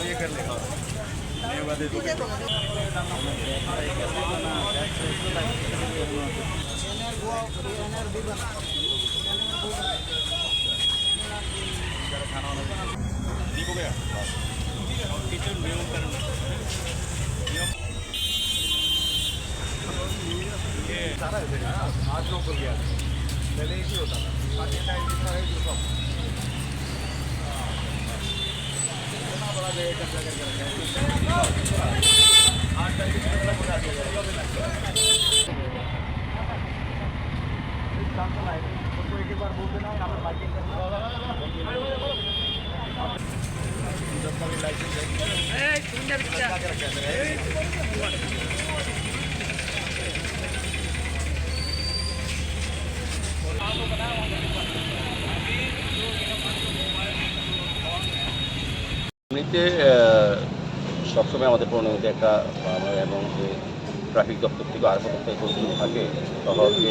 ये कर लेगा नहीं बता दे खाना हो गया কিছু নিয়ম কারণ ये सारा है आज लोग को गया पहले ही तो होता था। इतना बड़ा जगह कब्जा करके रखा तो है आठ तारीख को बता दिया काम चलाए उसको एक बार बोल देना यहाँ पर बाइकिंग এমনিতে সবসময় আমাদের প্রণীত একটা এবং যে ট্রাফিক দপ্তর থেকে আরও দপ্তর পরিচালনা থাকে শহরকে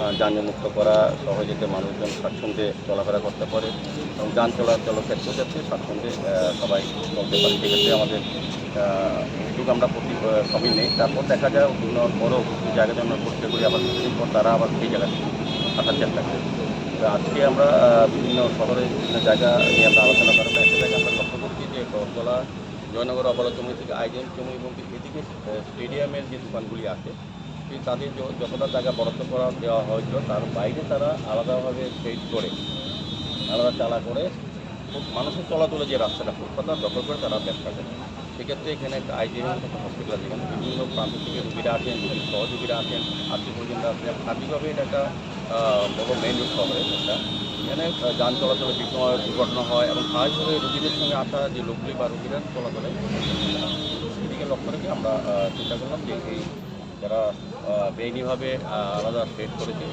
আহ, যানজটমুক্ত করা শহরে যাতে মানুষজন স্বাচ্ছন্দ্যে চলাফেরা করতে পারে এবং যান চলাচলের ক্ষেত্রে যাতে স্বাচ্ছন্দ্যে সবাই চলতে পারে। সেক্ষেত্রে আমাদের উদ্যোগ আমরা প্রতি সবই নেই। তারপর দেখা যায় পরও যে জায়গাতে আমরা করতে করি আবার কিছুদিন পর তারা আবার সেই জায়গায় আসার চেষ্টা করে। আজকে আমরা বিভিন্ন শহরে বিভিন্ন জায়গা নিয়ে আমরা আলোচনা করার একটা জায়গায় আমরা লক্ষ্য করছি যে করতলা জয়নগর অবলা জমি থেকে আইজেন জমি এবং এদিকে স্টেডিয়ামের যে দোকানগুলি আছে সেই তাদের যতটা জায়গা বরাদ্দ করা দেওয়া হয়েছিল, তার বাইরে তারা আলাদাভাবে সেট করে, আলাদা চালা করে মানুষের চলাচলে যে রাস্তাটা ফুটপাতা দখল করে তারা ব্যবসা করে। সেক্ষেত্রে এখানে একটা আইজিএম হসপিটাল আছে, এখানে বিভিন্ন প্রান্ত থেকে রুগীরা আসেন রুগীর সহযোগীরা আসেন আত্মীয় পরিজনরা আসেন সার্বিকভাবে এটা একটা বড় মেইন রোড শহরে একটা। এখানে যান চলাচলে বিভিন্ন দুর্ঘটনা হয়, এবং স্বাভাবিকভাবে রুগীদের সঙ্গে আসা যে লোকগুলি বা রুগীরা চলাচলে লক্ষ্য রেখে আমরা চিন্তা করলাম যে এই যারা বেআইনিভাবে আলাদা সেট করেছে